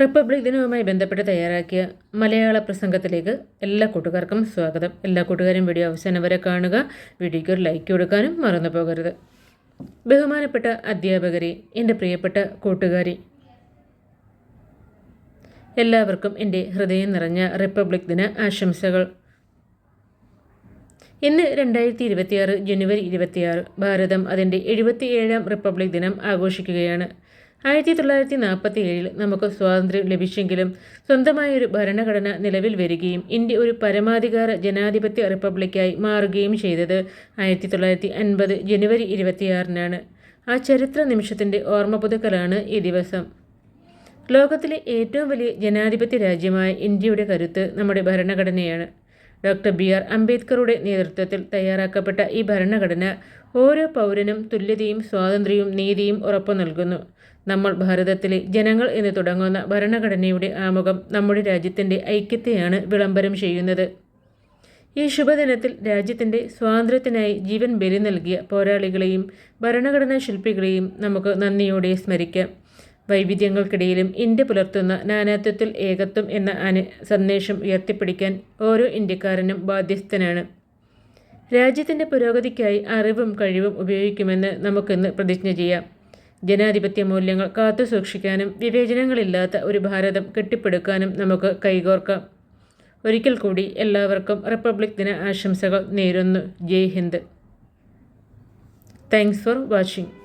Republic ദിനവുമായി ബന്ധപ്പെട്ട് തയ്യാറാക്കിയ മലയാള പ്രസംഗത്തിലേക്ക് എല്ലാ കൂട്ടുകാർക്കും സ്വാഗതം. എല്ലാ കൂട്ടുകാരും വീഡിയോ അവസാനം വരെ കാണുക. വീഡിയോയ്ക്ക് ഒരു ലൈക്ക് കൊടുക്കാനും മറന്നു പോകരുത്. ബഹുമാനപ്പെട്ട അധ്യാപകരെ എന്റെ പ്രിയപ്പെട്ട കൂട്ടുകാരി എല്ലാവർക്കും എന്റെ ഹൃദയം നിറഞ്ഞ റിപ്പബ്ലിക് ദിന ആശംസകൾ. ഇന്ന് രണ്ടായിരത്തി ഇരുപത്തിയാറ് ജനുവരി ഇരുപത്തിയാറ് ഭാരതം അതിന്റെ എഴുപത്തിയേഴാം റിപ്പബ്ലിക് ദിനം ആഘോഷിക്കുകയാണ്. ആയിരത്തി തൊള്ളായിരത്തി നാൽപ്പത്തി ഏഴിൽ നമുക്ക് സ്വാതന്ത്ര്യം ലഭിച്ചെങ്കിലും സ്വന്തമായൊരു ഭരണഘടന നിലവിൽ വരികയും ഇന്ത്യ ഒരു പരമാധികാര ജനാധിപത്യ റിപ്പബ്ലിക്കായി മാറുകയും ചെയ്തത് ആയിരത്തി തൊള്ളായിരത്തി അൻപത് ജനുവരി ഇരുപത്തിയാറിനാണ്. ആ ചരിത്ര നിമിഷത്തിന്റെ ഓർമ്മ പുതുക്കലാണ് ഈ ദിവസം. ലോകത്തിലെ ഏറ്റവും വലിയ ജനാധിപത്യ രാജ്യമായ ഇന്ത്യയുടെ കരുത്ത് നമ്മുടെ ഭരണഘടനയാണ്. ഡോക്ടർ ബി ആർ അംബേദ്കറുടെ നേതൃത്വത്തിൽ തയ്യാറാക്കപ്പെട്ട ഈ ഭരണഘടന ഓരോ പൗരനും തുല്യതയും സ്വാതന്ത്ര്യവും നീതിയും ഉറപ്പു നൽകുന്നു. നമ്മൾ ഭാരതത്തിലെ ജനങ്ങൾ എന്ന് തുടങ്ങുന്ന ഭരണഘടനയുടെ ആമുഖം നമ്മുടെ രാജ്യത്തിന്റെ ഐക്യത്തെയാണ് വിളംബരം ചെയ്യുന്നത്. ഈ ശുഭദിനത്തിൽ രാജ്യത്തിന്റെ സ്വാതന്ത്ര്യത്തിനായി ജീവൻ ബലി നൽകിയ പോരാളികളെയും ഭരണഘടനാ ശില്പികളെയും നമുക്ക് നന്ദിയോടെ സ്മരിക്കാം. വൈവിധ്യങ്ങൾക്കിടയിലും ഇന്ത്യ പുലർത്തുന്ന നാനാത്വത്തിൽ ഏകത്വം എന്ന അനു സന്ദേശം ഉയർത്തിപ്പിടിക്കാൻ ഓരോ ഇന്ത്യക്കാരനും ബാധ്യസ്ഥനാണ്. രാജ്യത്തിന്റെ പുരോഗതിക്കായി അറിവും കഴിവും ഉപയോഗിക്കുമെന്ന് നമുക്കിന്ന് പ്രതിജ്ഞ ചെയ്യാം. ജനാധിപത്യ മൂല്യങ്ങൾ കാത്തു സൂക്ഷിക്കാനും വിവേചനങ്ങളില്ലാത്ത ഒരു ഭാരതം കെട്ടിപ്പടുക്കാനും നമുക്ക് കൈകോർക്കാം. ഒരിക്കൽ കൂടി എല്ലാവർക്കും റിപ്പബ്ലിക് ദിന ആശംസകൾ നേരുന്നു. Jai Hind. Thanks for watching